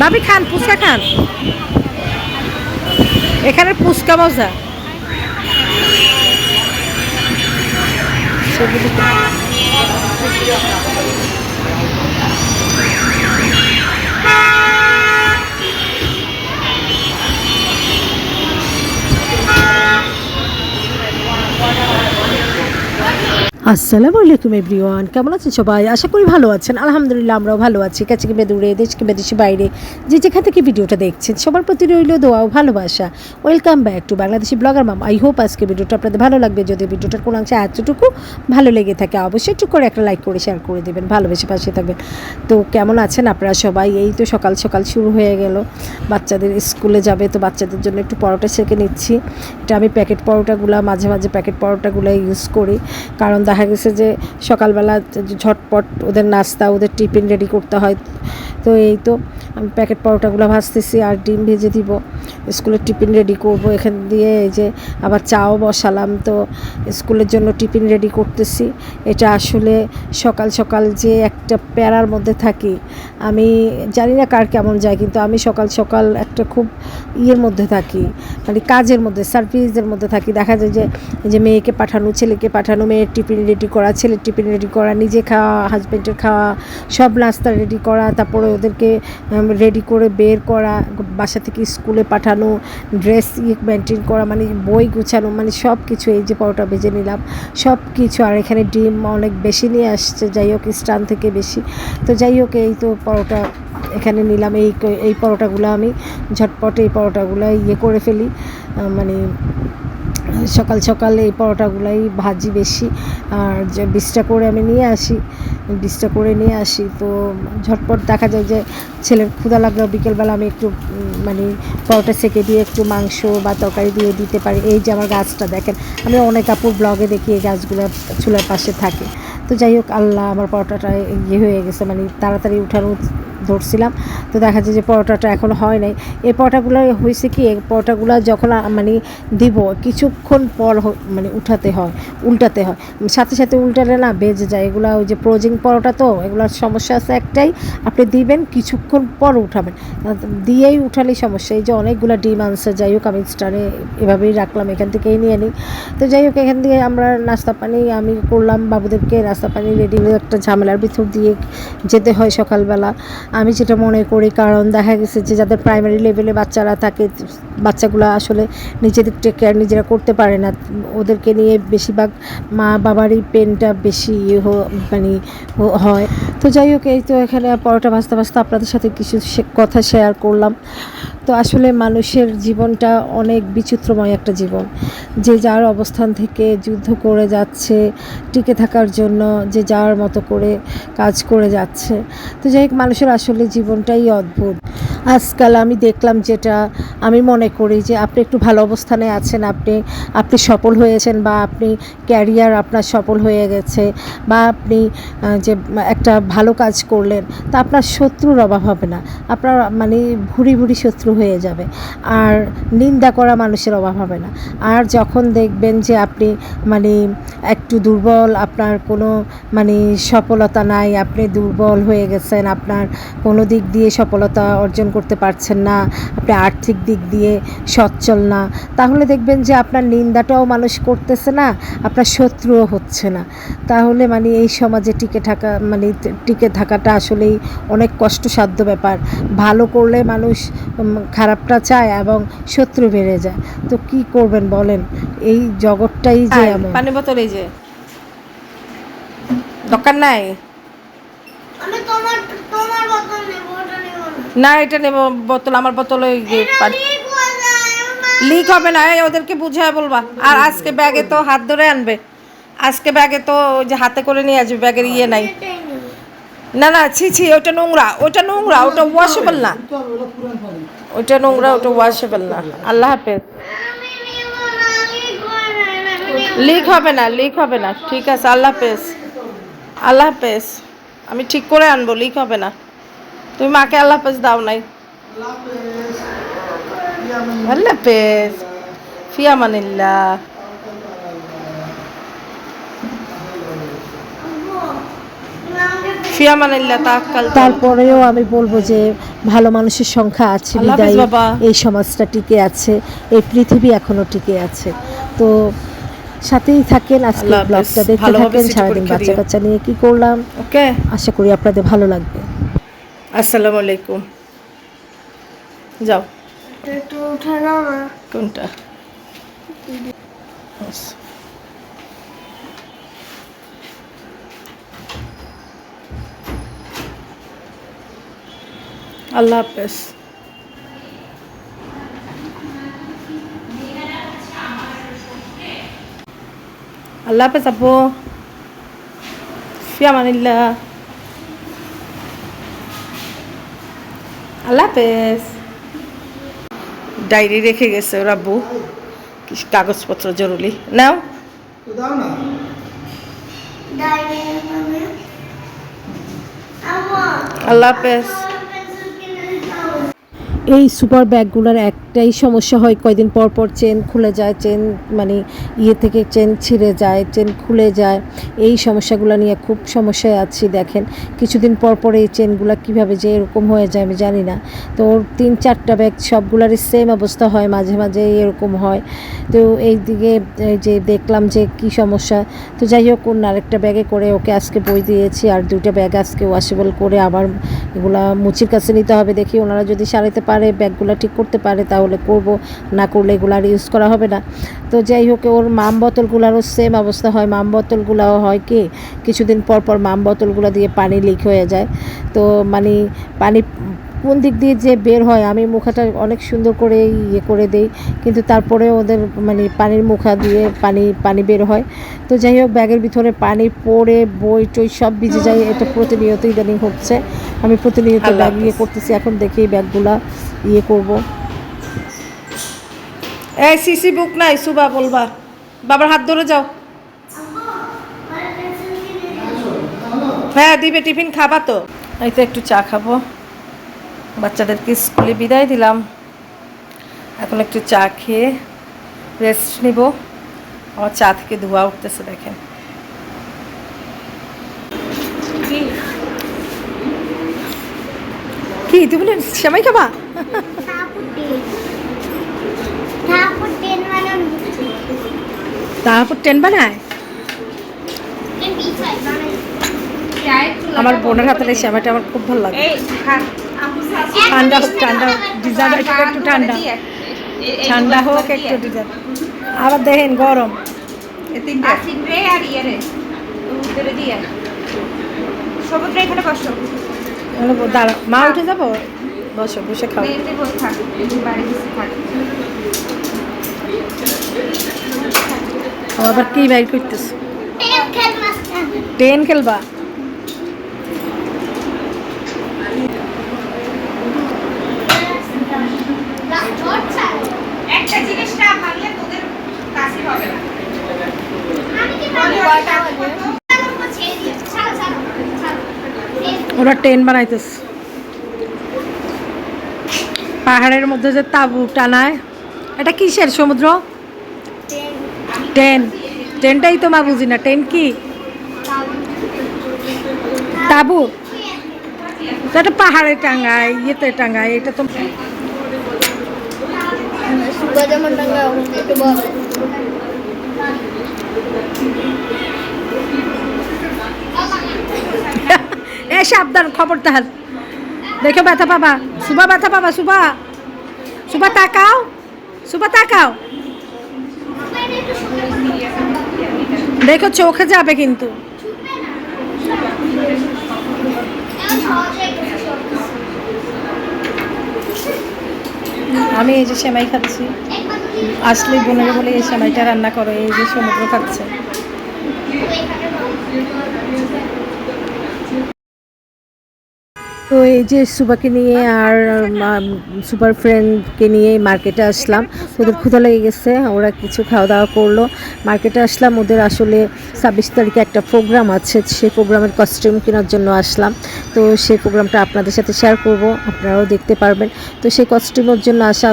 ভাবি খান পুচকা খান। এখানে পুচকা মজা। সেগুলি আসসালামু আলাইকুম এভরিওয়ান, কেমন আছেন সবাই? আশা করি ভালো আছেন। আলহামদুলিল্লাহ, আমরাও ভালো আছি। কাছে কিংবা দূরে, দেশ কিংবা দেশের বাইরে, যে যেখান থেকে ভিডিওটা দেখছেন, সবার প্রতি রইল দোয়া ভালোবাসা। Welcome back to Bangladeshi blogger mom. I hope আজকে ভিডিওটা আপনাদের ভালো লাগবে। যদি ভিডিওটার কোনো অংশে এতটুকু ভালো লেগে থাকে, অবশ্যই একটু করে একটা লাইক করে শেয়ার করে দেবেন, ভালোবেসে পাশে থাকবেন। তো কেমন আছেন আপনারা সবাই? এই তো সকাল সকাল শুরু হয়ে গেল। বাচ্চাদের স্কুলে যাবে, তো বাচ্চাদের জন্য একটু পরোটা সেঁকে নিচ্ছি। এটা আমি প্যাকেট পরোটাগুলো, মাঝে মাঝে প্যাকেট পরোটাগুলো ইউজ করি। কারণ দেখা গেছে যে সকালবেলা ঝটপট ওদের নাস্তা, ওদের টিফিন রেডি করতে হয়। তো এই তো আমি প্যাকেট পরোটাগুলো ভাজতেছি আর ডিম ভেজে দিব। স্কুলের টিফিন রেডি করব। এখান দিয়ে এই যে আবার চাও বসালাম। তো স্কুলের জন্য টিফিন রেডি করতেছি। এটা আসলে সকাল সকাল যে একটা প্যারার মধ্যে থাকি, আমি জানি না কার কেমন যায়, কিন্তু আমি সকাল সকাল একটা খুব ইয়ের মধ্যে থাকি মানে কাজের মধ্যে সার্ভিসের মধ্যে থাকি। দেখা যায় যে যে মেয়েকে পাঠানো, ছেলেকে পাঠানো, মেয়ের টিফিন রেডি করা, ছেলের টিফিন রেডি করা, নিজে খাওয়া হাজব্যান্ডের খাওয়া, সব নাস্তা রেডি করা, তারপরে ওদেরকে রেডি করে বের করা, বাসা থেকে স্কুলে পাঠানো ড্রেস মেনটেন করা মানে বই গুছানো মানে সব কিছু এই যে পরোটা ভেজে নিলাম, সব কিছু। আর এখানে ডিম অনেক বেশি নিয়ে আসছে, যাই হোক, স্টান থেকে বেশি। তো যাই হোক, এই তো পরোটা এখানে নিলাম, এই এই পরোটাগুলো আমি ঝটপট এই পরোটাগুলো ইয়ে করে ফেলি মানে সকাল সকাল এই পরোটাগুলাই ভাজি বেশি। আর যে বিশটা করে আমি নিয়ে আসি বিশটা করে নিয়ে আসি। তো ঝটপট দেখা যায় যে ছেলের ক্ষুধা লাগল বিকেলবেলা আমি একটু মানে পরোটা সেকে দিয়ে একটু মাংস বা তরকারি দিয়ে দিতে পারি। এই যে আমার গাছটা দেখেন, আমি অনেক আপুর ব্লগে দেখি এই গাছগুলো চুলার পাশে থাকে। তো যাই হোক, আল্লাহ আমার পরোটাটা ইয়ে হয়ে গেছে মানে তাড়াতাড়ি উঠানো ধরছিলাম। তো দেখা যায় যে পরোটাটা এখন হয় নাই। এই পরোটাগুলো হয়েছে কি, এই পরোটাগুলো যখন মানে দিব, কিছুক্ষণ পর মানে উঠাতে হয়, উল্টাতে হয়। সাথে সাথে উল্টালে না বেজে যায়। এগুলো ওই যে প্রোজিং পরোটা তো, এগুলোর সমস্যা আছে একটাই, আপনি দিবেন, কিছুক্ষণ পর উঠাবেন। দিয়েই উঠালেই সমস্যা। এই যে অনেকগুলো ডিম আনছে, যাই হোক আমি স্টারে এভাবেই রাখলাম, এখান থেকেই নিয়ে নিই। তো যাই হোক, এখান থেকে আমরা নাস্তা পানি আমি করলাম, বাবুদেরকে নাস্তা পানি রেডি, একটা ঝামেলার ভিতর দিয়ে যেতে হয় সকালবেলা। আমি যেটা মনে করি, কারণ দেখা গেছে যে যাদের প্রাইমারি লেভেলে বাচ্চারা থাকে, বাচ্চাগুলো আসলে নিজেদের টেক কেয়ার নিজেরা করতে পারে না। ওদেরকে নিয়ে বেশিরভাগ মা বাবারই পেনটা বেশি ইয়ে মানে হয়। তো যাই হোক, এই তো এখানে পরোটা ভাজতে ভাজতে আপনাদের সাথে কিছু কথা শেয়ার করলাম। তো আসলে মানুষের জীবনটা অনেক বিচিত্রময় একটা জীবন। যে যার অবস্থান থেকে যুদ্ধ করে যাচ্ছে, টিকে থাকার জন্য যে যার মতো করে কাজ করে যাচ্ছে। তো যাই হোক, মানুষের আসলে জীবনটাই অদ্ভুত। আজকাল আমি দেখলাম যেটা আমি মনে করি যে আপনি একটু ভালো অবস্থানে আছেন, আপনি আপনি সফল হয়েছেন বা আপনি ক্যারিয়ার আপনার সফল হয়ে গেছে বা আপনি যে একটা ভালো কাজ করলেন, তা আপনার শত্রুর অভাব হবে না। আপনার মানে ভুরি ভুরি শত্রু হয়ে যাবে। আর নিন্দা করা মানুষের অভাব হবে না। আর যখন দেখবেন যে আপনি মানে একটু দুর্বল, আপনার কোনো মানে সফলতা নাই, আপনি দুর্বল হয়ে গেছেন, আপনার কোনো দিক দিয়ে সফলতা অর্জন করতে পারছেন না আপনি আর্থিক দিক দিয়ে সচ্ছল না তাহলে দেখবেন যে আপনার নিন্দাটাও মানুষ করতেছে না আপনার শত্রুও হচ্ছে না। তাহলে মানে এই সমাজে টিকে থাকা মানে টিকে থাকাটা আসলেই অনেক কষ্টসাধ্য ব্যাপার। ভালো করলে মানুষ খারাপটা চায় এবং শত্রু বেড়ে যায়। তো কি করবেন বলেন? এই জগৎটাই যে এমন। পানি বোতল এই যে। দরকার নাই? তোমার তোমার বোতল না এটা নেব বোতল আমার বোতলে আমার লিক হবে না এই ওদেরকে বুঝায় বলবা। আর আজকে ব্যাগে তো হাত ধরে আনবে। আজকে ব্যাগে তো ওই যে হাতে করে নিয়ে আসবে ব্যাগের ইয়ে নাই। না না ছি ছি ওটা নোংরা ওটা নোংরা ওটা ওয়াশেবল না। ওটা নোংরা ওটা ওয়াশেবল না। আল্লাহ হাফেজ। লিক হবে না লিক হবে না। ঠিক আছে আল্লাহ হাফেজ। আল্লাহ হাফেজ। আমি ঠিক করে আনব লিক হবে না। তুমি মাকে আল্লাহ হাফেজ দাও নাই। আল্লাহ হাফেজ। ফিয়ামানিল্লাহ আমাকে তারপরেও আমি বলব যে ভালো মানুষের সংখ্যা আছে বিদায়। এই সমাজটা টিকে আছে এই পৃথিবী এখনও টিকে আছে। তো সাথেই থাকেন আজকে ব্লগটা দেখতে থাকেন সারাদিন বাচ্চা কাচ্চা নিয়ে কি করলাম? ওকে। আশা করি আপনাদের ভালো লাগবে। আসসালামু আলাইকুম। যাও। কোনটা? আল্লাহ হাফেজ। আল্লাহ হাফেজ আপু। ফিয়ামানিল্লাহ। আল্লাহ হাফেজ। ডায়েরি রেখে গেছে ওর আব্বু। কাগজপত্র জরুরি। নাও। মানে? আল্লাহ হাফেজ। এই সুপার ব্যাগগুলোর একটাই সমস্যা হয়, কয়দিন পর পর চেন খুলে যায়, চেন মানে ইয়ে থেকে চেন ছিঁড়ে যায়, চেন খুলে যায়। এই সমস্যাগুলো নিয়ে খুব সমস্যায় আছি, দেখেন। কিছুদিন পর পর এই চেনগুলো কীভাবে যে এরকম হয়ে যায় আমি জানি না। তো ওর তিন, চারটা ব্যাগ সবগুলোরই সেম অবস্থা হয়, মাঝে মাঝে এরকম হয়। তো এই দিকে যে দেখলাম যে কি সমস্যা। তো যাই হোক, অন্য আরেকটা ব্যাগে করে ওকে আজকে বই দিয়েছি, আর দুইটা ব্যাগ আজকে ওয়াশেবল করে আবার এগুলা মুচির কাছে নিতে হবে। দেখি ওনারা যদি সারাইতে পারে, ব্যাগগুলো ঠিক করতে পারে, তাহলে করব, না করলে এগুলো আর ইউজ করা হবে না। তো যাই হোক, ওর মাম বোতলগুলোরও সেম অবস্থা হয়। মাম বোতলগুলোও হয় কি, কিছুদিন পর পর মাম বোতলগুলো দিয়ে পানি লিক হয়ে যায়। তো মানে পানি কোন দিক দিয়ে যে বের হয় আমি মুখাটা অনেক সুন্দর করে ইয়ে করে দেই কিন্তু তারপরে ওদের মানে পানির মুখা দিয়ে পানি পানি বের হয়। তো যাই হোক ব্যাগের ভিতরে পানি পড়ে বই টই সব ভিজে যায় এটা প্রতিনিয়ত ইদানিং হচ্ছে। আমি প্রতিনিয়ত ব্যাগ ইয়ে করতেছি এখন দেখি ব্যাগগুলা ইয়ে করব। এই সিসি বুক নাই সুবা বলবা। বাবার হাত ধরে যাও। পেন্সিল কিনে হ্যাঁ দিবে টিফিন খাবা তো। এই তো একটু চা খাব। বাচ্চাদেরকে স্কুলে বিদায় দিলাম। এখন একটু চা খেয়ে রেস্ট নিব। আমার চা থেকে ধোয়া উঠতেছে দেখেন। কি? তুমি না সেমাই খাবা? মানে তারপর টেন বানায়? মানে আমার বোনের হাতের এই সেমাইটা আমার খুব ভালো লাগে। ঠান্ডা হোক ঠান্ডা ডিজার্ট একটু একটু ঠান্ডা। ঠান্ডা হোক একটু ডিজার্ট। আবার দেখেন গরম। বলো, দাঁড়া। মা উঠে যাব? বসো বসে খাও। আবার কি বাইর করতেছ? ট্রেন খেলবা একটা জিনিস না ভাঙলে তোদের কাছে হবে না আমি কি পাবো কয়টা বাজে ছেড়ে দিও ছাড়ো ছাড়ো ছাড়ো ওরা ট্রেন বানাইতেছ। পাহাড়ের মধ্যে যে তাবু টানায়, এটা কিসের সমুদ্র? ট্রেন। ট্রেনটাই তো মা বুঝি না। ট্রেন কি? তাবু? এটা পাহাড়ে টাঙ্গায় ইয়েতে টাঙ্গায় এটা তো সুগা যেমন টাঙ্গা একটু বল এ সাবধান খবরদার দেখো ব্যথা পাবা। সুবা ব্যথা পাবা, সুবা। সুবা তাকাও। সুবা তাকাও। দেখো চোখে যাবে কিন্তু। আমি এই যে সেমাই খাচ্ছি। আসলে বোনের বলে এই সেমাইটা রান্না করো, এই যে সমুদ্র খাচ্ছে। তো এই যে সুপাকে নিয়ে আর সুপার ফ্রেন্ডকে নিয়ে মার্কেটে আসলাম। ওদের ক্ষুধা লেগে গেছে, ওরা কিছু খাওয়া দাওয়া করল। মার্কেটে আসলাম, ওদের আসলে ছাব্বিশ তারিখে একটা প্রোগ্রাম আছে, সেই প্রোগ্রামের কস্টিউম কেনার জন্য আসলাম। তো সেই প্রোগ্রামটা আপনাদের সাথে শেয়ার করব, আপনারাও দেখতে পারবেন। তো সেই কস্টিউমের জন্য আসা